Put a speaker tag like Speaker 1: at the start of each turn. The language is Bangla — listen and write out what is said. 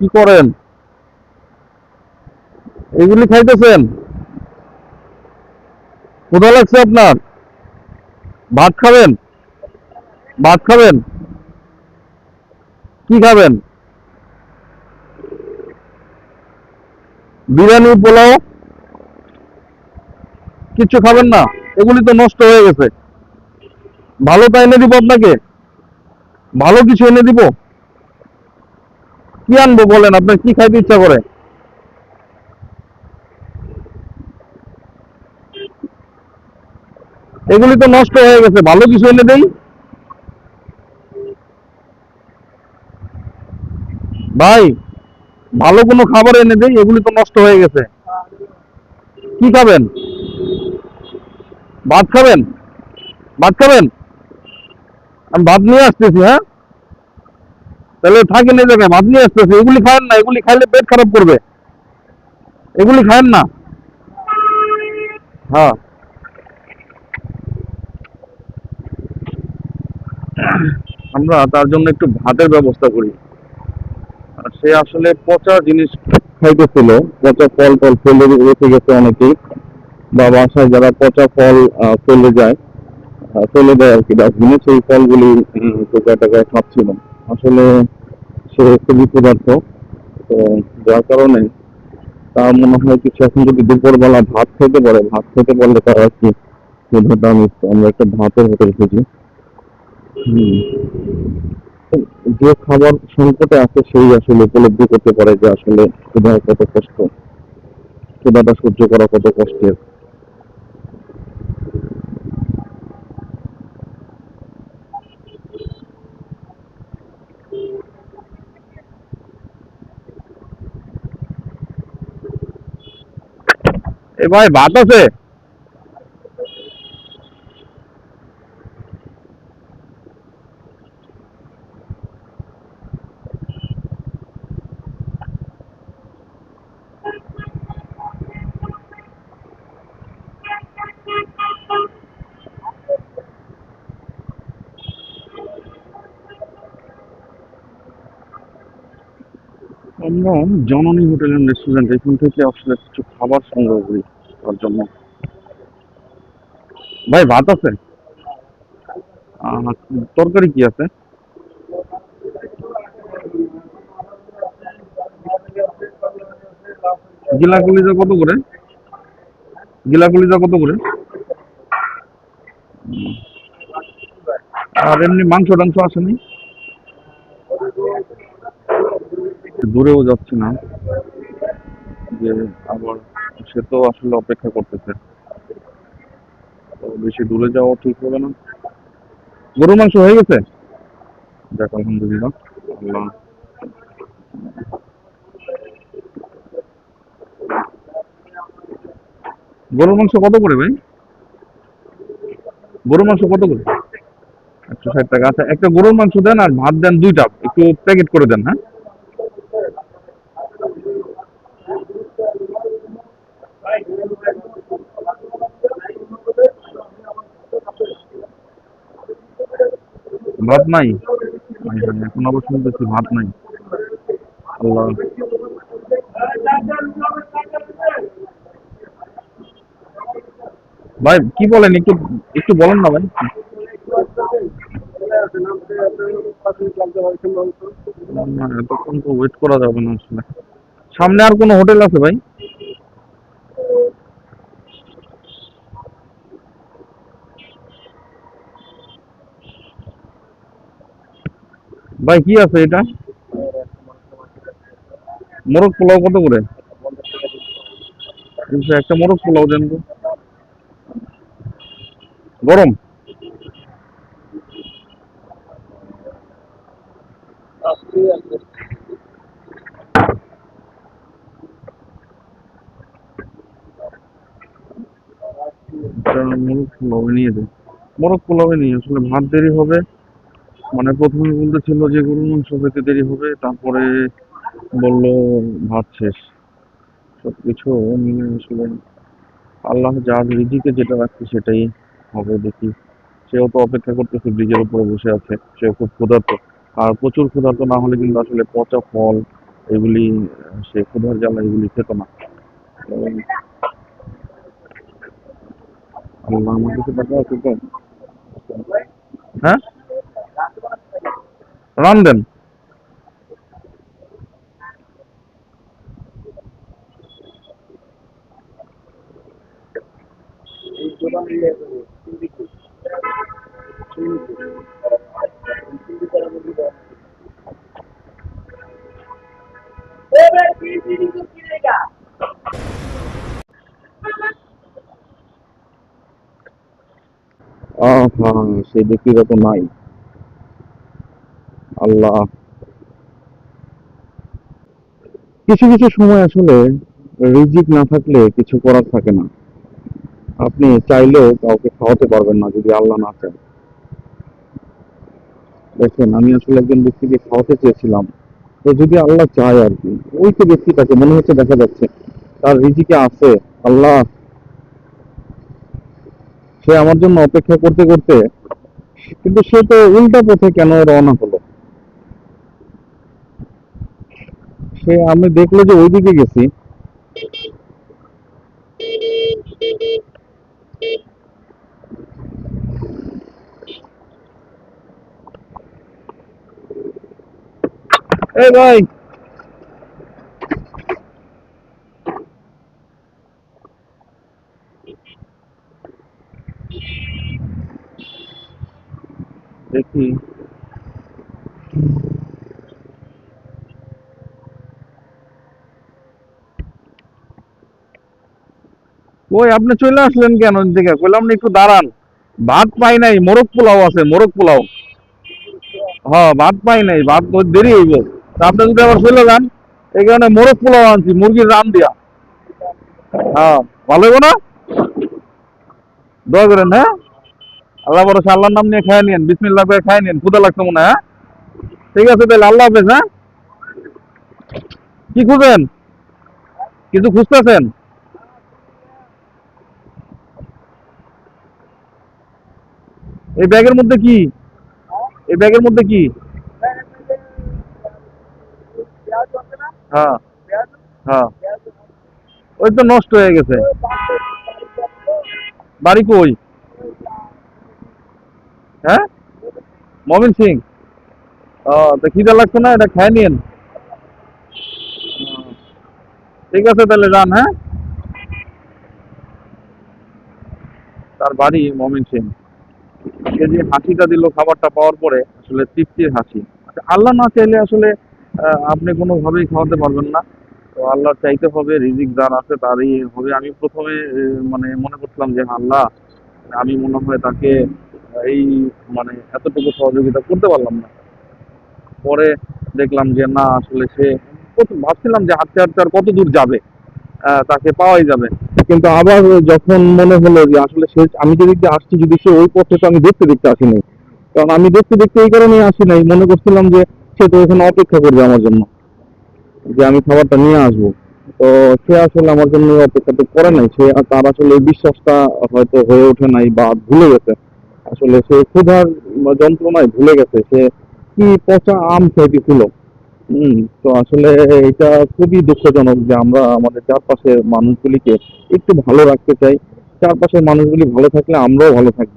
Speaker 1: কি করেন? এগুলি খাইতেছেন? ক্ষুধা লাগছে আপনার? ভাত খাবেন? ভাত খাবেন? কি খাবেন? বিরিয়ানি, পোলাও? কিচ্ছু খাবেন না? এগুলি তো নষ্ট হয়ে গেছে। ভালোটা এনে দিব আপনাকে? ভালো কিছু এনে দিব? কি আনব বলেন, আপনার কি খাইতে ইচ্ছা করে? এগুলি তো নষ্ট হয়ে গেছে, ভালো কিছু এনে দেই। ভাই, ভালো কোনো খাবার এনে দেই, এগুলি তো নষ্ট হয়ে গেছে। কি খাবেন? ভাত খাবেন? ভাত খাবেন? আমি ভাত নিয়ে আসতেছি হ্যাঁ? তাহলে থাকেন এই জায়গায়। ভাত নিয়ে আসতেছি এগুলি খায়েন না এগুলি খাইলে পেট খারাপ করবে। এগুলি খায়েন না। হ্যাঁ। আমরা তার জন্য একটু ভাতের ব্যবস্থা করি। সে আসলে পচা জিনিস খাইতেছিল পচা ফল টল ফেলে রেখে গেছে অনেকেই। বা বাসায় যারা পচা ফল ফেলে যায় ফেলে দেয় আর কি ডাস্টবিনে সেই ফলগুলি উম, টোকায় টাকায় খাচ্ছিল। আসলে সে খুবই ক্ষুধার্ত। তো যার কারণে তার মনে হয় কিছু এখন যদি দুপুরবেলা ভাত খেতে পারে, ভাত খেতে পারলে তার আর কি আমরা একটা ভাতের হোটেল খুঁজি। যে খাবার সংকটে আছে সেই আসলে উপলব্ধি করতে পারে যে আসলে ক্ষুধা কত কষ্ট, ক্ষুধাটা সহ্য করা কত কষ্টের। এ ভাই ভাত আছে আমরা জননী হোটেল অ্যান্ড রেস্টুরেন্ট এখান থেকে আসলে কিছু খাবার সংগ্রহ করি তার জন্য। ভাই, ভাত আছে? তরকারি কি আছে? গিলা কলিজা কত করে? গিলা কলিজা কত করে? আর এমনি মাংস টাংস আসেনি দূরেও যাচ্ছি না। যে আবার সে তো আসলে অপেক্ষা করতেছে। তো বেশি দূরে যাওয়া ঠিক হবে না। গরুর মাংস হয়ে গেছে? দেখ, আলহামদুলিল্লাহ। গরুর মাংস কত করে ভাই? গরুর মাংস কত করে? একশো ষাট টাকা। আচ্ছা একটা গরুর মাংস দেন আর ভাত দেন দুইটা। একটু প্যাকেট করে দেন হ্যাঁ? ভাত নাই? এখন আবার শুনতেছি, ভাত নাই। আল্লাহ। ভাই, কি বলেন, একটু একটু বলেন না ভাই। এতক্ষণ তো ওয়েট করা যাবে না আসলে। সামনে আর কোনো হোটেল আছে ভাই? ভাই, কি আছে এটা? মোরগ পোলাও কত করে? একটা মোরগ পোলাও, দেন তো। গরম? মোরগ পোলাও নিয়ে মোরগ পোলাও নিয়ে, আসলে ভাত দেরি হবে। মানে প্রথমে বলতেছিল যে গরুর মাংস হইতে দেরি হবে, তারপরে বলল, ভাত শেষ। সবকিছু মিলে আসলে আল্লাহ যা রিজিকে যেটা রাখছে সেটাই হবে, দেখি। সেও তো অপেক্ষা করতেছে, ব্রিজের উপরে বসে আছে, সেও খুব ক্ষুধার্ত। আর প্রচুর ক্ষুধার্ত না হলে কিন্তু আসলে পচা ফল এগুলি, সে ক্ষুধার জ্বালা এগুলি খেত না। আল্লাহ আমার কাছে টাকা আছে তো? হ্যাঁ? রান দেন আহা সেই ব্যক্তিগত নাই আল্লাহ। কিছু কিছু সময় আসলে রিজিক না থাকলে কিছু করার থাকে না। আপনি চাইলেও কাউকে খাওয়াতে পারবেন না যদি আল্লাহ না চায়। দেখেন, আমি আসলে একজন ব্যক্তিকে খাওয়াতে চেয়েছিলাম। তো যদি আল্লাহ চায় আর কি, ওই তো ব্যক্তি ব্যক্তিটাকে মনে হচ্ছে দেখা যাচ্ছে তার রিজিকে আছে। আল্লাহ, সে আমার জন্য অপেক্ষা করতে করতে, কিন্তু সে তো উল্টা পথে কেন রওনা হলো? সে আমি দেখল যে ওইদিকে গেছি এই ভাই দেখি ওই আপনি চলে আসলেন কেন দিকে? কইলাম না, একটু দাঁড়ান। ভাত পাই নাই, মোরগ পোলাও আছে, মোরগ পোলাও। হ্যাঁ ভাত পাই নাই, ভাত দেরি হইব। তা আপনি যদি আবার চলে যান, এই কারণে মোরগ পোলাও আনছি, মুরগির রান দিয়া। হ্যাঁ ভালো হইব না? দোয়া করেন হ্যাঁ? আল্লাহ বড় আল্লাহর নাম নিয়ে খাই নিন বিসমিল্লাহ করে খাই নিন ক্ষুদা লাগছে মনে হ্যাঁ? ঠিক আছে তাহলে, আল্লাহ হাফেজ হ্যাঁ? কি খুঁজেন? কিছু খুঁজতেছেন? এই ব্যাগের মধ্যে কি? এই ব্যাগের মধ্যে কি? হ্যাঁ। হ্যাঁ। ওই তো নষ্ট হয়ে গেছে। বাড়ি কই? হ্যাঁ? মমিন সিং। ও, তো খিদা লাগছে না? এটা খাই নিন ঠিক আছে, তাহলে যান হ্যাঁ? তার বাড়ি মমিন সিং। সে যে হাসিটা দিল খাবারটা পাওয়ার পরে আসলে তৃপ্তির হাসি। আচ্ছা, আল্লাহ না চাইলে আসলে আপনি কোনোভাবেই খাওয়াতে পারবেন না। তো আল্লাহ চাইতে হবে রিজিক যার আছে তারই হবে। আমি প্রথমে মানে মনে করছিলাম যে আল্লাহ আমি মনে হয় তাকে এই মানে এতটুকু সহযোগিতা করতে পারলাম না। পরে দেখলাম যে না আসলে সে ভাবছিলাম যে হাঁটতে হাঁটতে আর কত দূর যাবে তাকে পাওয়াই যাবে। কিন্তু আবার যখন মনে হলো যে আসলে সে আমি যদি আসছি, যদি সে ওই পথে, তো আমি দেখতে দেখতে আসিনি। কারণ আমি দেখতে দেখতে এই কারণেই আসি নাই, মনে করছিলাম যে সে তো ওখানে অপেক্ষা করবে আমার জন্য, যে আমি খাবারটা নিয়ে আসব। তো সে আসলে আমার জন্য অপেক্ষা তো করে নাই, সে তার আসলে বিশ্বাসটা হয়তো হয়ে ওঠে নাই বা ভুলে গেছে। আসলে সে ক্ষুধার যন্ত্রণায় ভুলে গেছে, সে কি পচা আম খাইতেছিল হম, তো আসলে এটা খুবই দুঃখজনক যে আমরা আমাদের চারপাশের মানুষগুলিকে একটু ভালো রাখতে চাই। চারপাশের মানুষগুলি ভালো থাকলে আমরাও ভালো থাকব।